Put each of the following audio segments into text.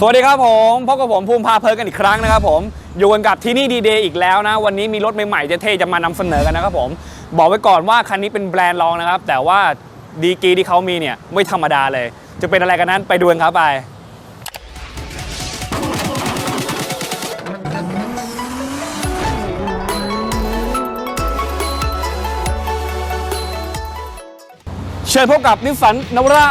สวัสดีครับผมพบกับผมภูมิพาเพลินกันอีกครั้งนะครับผมอยู่กันกับที่นี่ดีเดย์อีกแล้วนะ วันนี้มีรถใหม่ๆจะเท่จะมานำเสนอกันนะครับผม บอกไว้ก่อนว่าคันนี้เป็นแบรนด์รองนะครับ แต่ว่าดีกรีที่เขามีเนี่ยไม่ธรรมดาเลย จะเป็นอะไรกันนั้นไปดูกันครับไป ชิญพบกับนิสสันนวร่า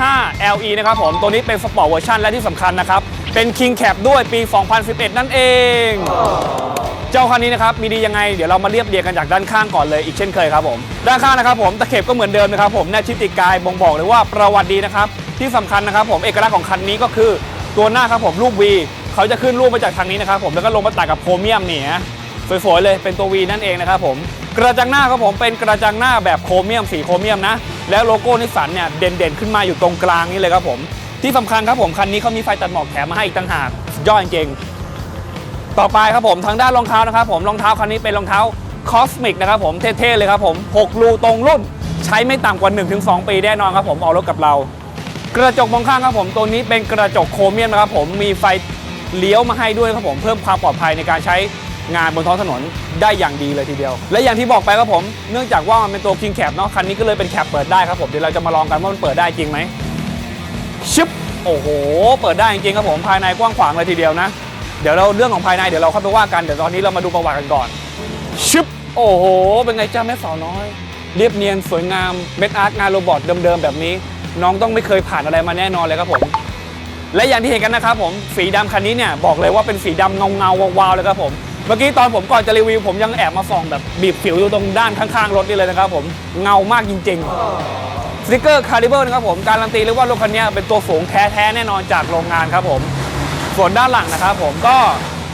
2.5 LE นะครับผม ตัวนี้เป็นสปอร์ตเวอร์ชันและที่สำคัญนะครับ เป็น King Cap ด้วยปี 2011 นั่นเอง เจ้าคันนี้นะครับ มีดียังไง เดี๋ยวเรามาเรียบเรียงกันจากด้านข้างก่อนเลยอีกเช่นเคยครับผม ด้านข้างนะครับผม ตะเข็บก็เหมือนเดิมนะครับผมแนบชิดติดกายบ่งบอกเลยว่าประวัติดีนะครับ ที่สำคัญนะครับผม เอกลักษณ์ของคันนี้ก็คือตัวหน้าครับผมรูป V เขาจะขึ้นรูปมาจากทางนี้นะครับผมแล้วก็ลงมาตัดกับโครเมียมนี่นะสวยๆเลยเป็นตัว V นั่นเองนะครับผมกระจังหน้าครับผมเป็นกระจังหน้าแบบโครเมียมสีโครเมียมนะ แล้วโลโก้นิสสันเนี่ยเด่นๆขึ้นมาอยู่ตรงกลางนี่เลยครับผม ที่สำคัญครับผมคันนี้เขามีไฟตัดหมอกแถมมาให้อีกต่างหากยอดจริงต่อไปครับผมทางด้านรองเท้านะครับผมรองเท้าคันนี้เป็นรองเท้าคอสมิกนะครับผมเท่ๆเลยครับผม6รูตรงรุ่นใช้ไม่ต่ำกว่า 1-2 ปีแน่นอนครับผมออกรถกับเรา กระจกมองข้างครับผมตัวนี้เป็นกระจกโครเมียมนะครับผมมีไฟเลี้ยวมาให้ด้วยครับผมเพิ่มความปลอดภัยในการใช้ งานบนท้องถนนได้อย่างดีเลยทีเดียว และอย่างที่บอกไปครับผมเนื่องจากว่ามันเป็นตัว King Cap เนาะคันนี้ก็เลยเป็นแคปเปิดได้ครับผมเดี๋ยวเราจะมาลองกันว่ามันเปิดได้จริงไหมชึบโอ้โห เปิดได้จริงครับผมภายในกว้างขวางเลยทีเดียวนะ เดี๋ยวเราเรื่องของภายในเดี๋ยวเราเข้าไปว่ากันเดี๋ยวตอนนี้เรามาดูประวัติกันก่อนชึบโอ้โห เป็นไงจ้าแม่สาวน้อย เรียบเนียนสวยงามเม็ดอาร์ตงานโรบอทเดิมๆแบบนี้ น้องต้องไม่เคยผ่านอะไรมาแน่นอนเลยครับผม และอย่างที่เห็นกันนะครับผมสีดำคันนี้เนี่ยบอกเลยว่าเป็นสีดำเงาเงาวาวๆเลยครับผม มื่อกี้ตอนผมก่อนจะรีวิวผมยังแอบมาส่องแบบบีบผิวอยู่ตรงด้านข้างๆรถนี่เลยนะครับผมเงามากจริงๆสติกเกอร์คาริเบิลนะครับผมการันตีเลยว่ารถคันนี้เป็นตัวสูงแท้ๆแน่นอนจากโรงงานครับผมส่วนด้านหลังนะครับผมก็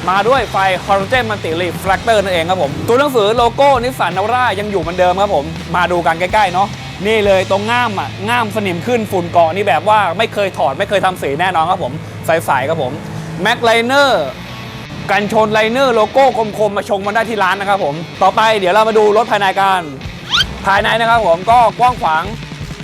มาด้วยไฟ Horizon Multi Reflector นั่นเองครับผม ตัวหนังสือโลโก้นิสสันนาวร่ายังอยู่เหมือนเดิมครับผม มาดูกันใกล้ๆเนาะนี่เลยตรงง่ามอะง่ามสนิมขึ้นฝุ่นเกาะนี่แบบว่าไม่เคยถอดไม่เคยทำสีแน่นอนครับผมใสๆครับผมแม็กไลเนอร์ กันชนไลเนอร์โลโก้คมๆมาชงมาได้ที่ร้านนะครับผม ต่อไปเดี๋ยวเรามาดูรถภายในกัน ภายในนะครับผมก็กว้างขวาง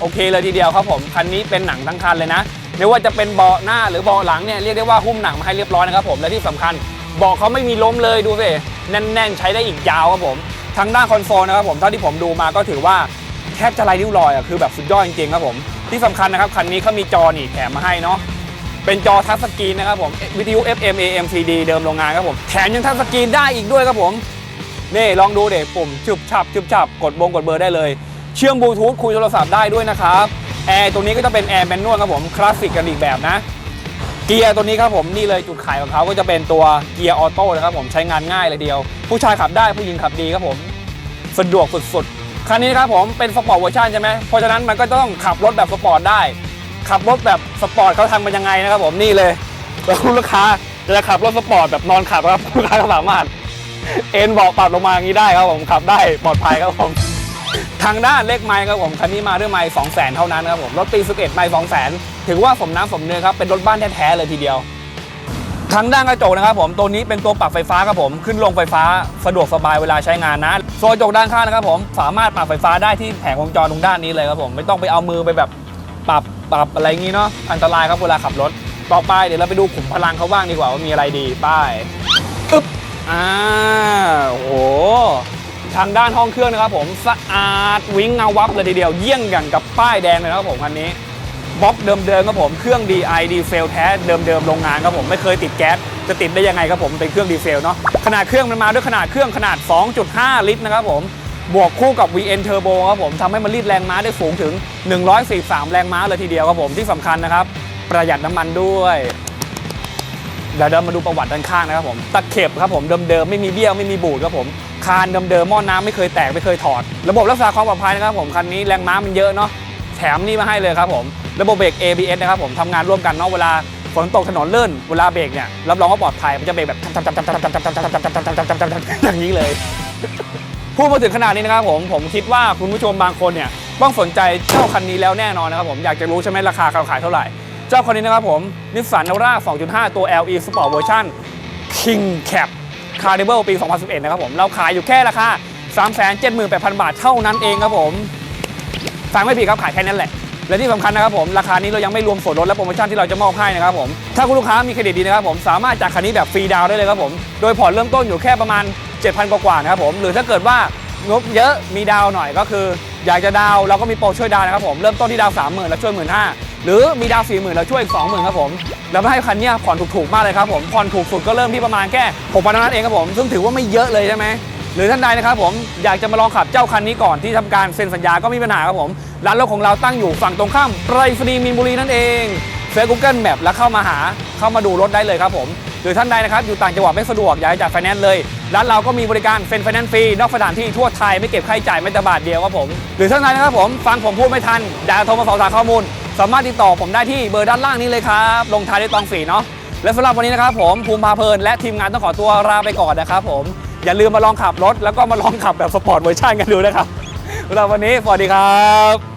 โอเคเลยทีเดียวครับผม คันนี้เป็นหนังทั้งคันเลยนะ ไม่ว่าจะเป็นเบาะหน้าหรือเบาะหลังเนี่ยเรียกได้ว่าหุ้มหนังมาให้เรียบร้อยนะครับผม และที่สำคัญเบาะเขาไม่มีล้มเลยดูสิแน่นๆ ใช้ได้อีกยาวครับผมทางด้านคอนโซลนะครับผมเท่าที่ผมดูมาก็ถือว่าแทบจะไรนิ้วรอยอะคือแบบสุดยอดจริงๆครับผม ที่สำคัญนะครับคันนี้เขามีจอนี่แถมมาให้เนาะ เป็นจอทัชสกรีนนะครับผมวิทยุ FM AM CD เดิมโรงงานครับผมแถมยังทัชสกรีนได้อีกด้วยครับผมนี่ลองดูเด็กปุ่มชุบฉับชุบฉับกดบงกดเบอร์ได้เลย เชื่อมบลูทูธคุยโทรศัพท์ได้ด้วยนะครับแอร์ตัวนี้ก็จะเป็นแอร์แมนนวลครับผมคลาสสิกกันอีกแบบนะเกียร์ตัวนี้ครับผมนี่เลยจุดขายของเขาก็จะเป็นตัวเกียร์ออโต้นะครับผมใช้งานง่ายเลยเดียว ผู้ชายขับได้ผู้หญิงขับดีครับผมสะดวกสุดๆคันนี้ครับผมเป็นสปอร์ตเวอร์ชันใช่ไหมเพราะฉะนั้นมันก็ต้องขับรถแบบสปอร์ตได้ ขับรถแบบสปอร์ตเขาทำมันยังไงนะครับผมนี่เลยแล้วลูกค้าจะขับรถสปอร์ตแบบนอนขับครับลูกค้าก็สามารถ เอ็นเบาะปรับลงมาอย่างนี้ได้ครับผมขับได้ปลอดภัยครับผมทางด้านเลขไม้ครับผมคันนี้มาด้วยไม้สองแสนเท่านั้นครับผมรถปีสุเกตไม้สองแสนถือว่าสมน้ำสมเนื้อครับเป็นรถบ้านแท้ๆเลยทีเดียวทางด้านกระจกนะครับผมตัวนี้เป็นตัวปรับไฟฟ้าครับผมขึ้นลงไฟฟ้าสะดวกสบายเวลาใช้งานนะส่วนกระจกด้านข้างนะครับผมสามารถปรับไฟฟ้าได้ที่แผงวงจรตรงด้านนี้เลยครับผมไม่ต้องไปเอามือไปแบบปรับ ปรับอะไรงี้เนาะอันตรายครับเวลาขับรถ ต่อไปเดี๋ยวเราไปดูขุมพลังเขาบ้างดีกว่าว่ามีอะไรดีป้ายอึ๊บอ่าโอ้โหทางด้านห้องเครื่องนะครับผมสะอาดวิ้งเงาวับเลยทีเดียวเยี่ยงอย่างกับป้ายแดงเลยนะครับผมคันนี้บล็อกเดิมๆครับผมเครื่อง DI ดีเซลแท้เดิมๆโรงงานครับผมไม่เคยติดแก๊สจะติดได้ยังไงครับผมเป็นเครื่องดีเซลเนาะขนาดเครื่องมันมาด้วยขนาดเครื่องขนาด 2.5 ลิตรนะครับผม บวกคู่กับ VN Turbo ครับผมทำให้มันรีดแรงม้าได้สูงถึง 143 แรงม้าเลยทีเดียวครับผมที่สำคัญนะครับ ประหยัดน้ำมันด้วยเดี๋ยวเดินมาดูประวัติด้านข้างนะครับผมตะเข็บครับผมเดิมๆไม่มีเบี้ยวไม่มีบูดครับผมคานเดิมๆหม้อน้ำไม่เคยแตกไม่เคยถอด ระบบรักษาความปลอดภัยนะครับผมคันนี้แรงม้ามันเยอะเนาะแถมนี่มาให้เลยครับผมระบบเบรก ABS นะครับผมทำงานร่วมกันเนาะเวลาฝนตกถนนเลื่อนเวลาเบรกเนี่ยรับรองว่าปลอดภัยมันจะเบรกแบบอย่างนี้เลย พูดมาถึงขนาดนี้นะครับผมผมคิดว่าคุณผู้ชมบางคนเนี่ยต้องสนใจเจ้าคันนี้แล้วแน่นอนนะครับผมอยากจะรู้ใช่ไหมราคาเขาขายเท่าไหร่ เจ้าคันนี้นะครับผมนิสสันนาวร่า2.5 ตัว LE Sport Version King Cap Carnival ปี 2011 นะครับผมเราขายอยู่แค่ราคา 378,000 บาทเท่านั้นเองครับผมฟังไม่ผิดครับขายแค่นั้นแหละและที่สำคัญนะครับผมราคานี้เรายังไม่รวมส่วนลดและโปรโมชั่นที่เราจะมอบให้นะครับผมถ้าคุณลูกค้ามีเครดิตดีนะครับผมสามารถจ่ายคันนี้แบบฟรีดาวได้เลยครับผมโดยผ่อนเริ่มต้นอยู่แค่ประมาณ 7,000 กว่าๆนะครับผม หรือถ้าเกิดว่างบเยอะมีดาวหน่อยก็คือ อยากจะดาวเราก็มีโปรช่วยดาวนะครับผม เริ่มต้นที่ดาวสามหมื่นแล้วช่วยหมื่นห้าหรือมีดาวสี่หมื่นแล้วช่วยอีกสองหมื่นครับผม แล้วให้คันนี้ผ่อนถูกๆ มากเลยครับผม ผ่อนถูกสุดก็เริ่มที่ประมาณแค่6,000นั้นเองครับผม ซึ่งถือว่าไม่เยอะเลยใช่ไหมหรือท่านใดนะครับผมอยากจะมาลองขับเจ้าคันนี้ก่อนที่ทำการเซ็นสัญญาก็มีปัญหาครับผมร้านรถของเราตั้งอยู่ฝั่งตรงข้ามไปรษณีย์มีนบุรีนั่นเองเซิร์ช Google Map แล้วเข้ามาหาเข้ามาดูรถได้เลยครับผม หรือท่านใดนะครับอยู่ต่างจังหวัดไม่สะดวกอยากจะจัดไฟแนนซ์เลยร้านเราก็มีบริการเซ็นไฟแนนซ์ฟรีนอกสถานที่ทั่วไทยไม่เก็บค่าใช้จ่ายแม้แต่บาทเดียวครับผมหรือท่านใดนะครับผมฟังผมพูดไม่ทันอยากโทรมาสอบถามข้อมูล สามารถติดต่อผมได้ที่เบอร์ด้านล่างนี้เลยครับลงท้ายด้วยตองฝีเนาะและสำหรับวันนี้นะครับผมภูมิพาเพลินและทีมงานต้องขอตัวลาไปก่อนนะครับผมอย่าลืมมาลองขับรถ แล้วก็มาลองขับแบบสปอร์ตเวอร์ชันกันดูนะครับสำหรับวันนี้สวัสดีครับ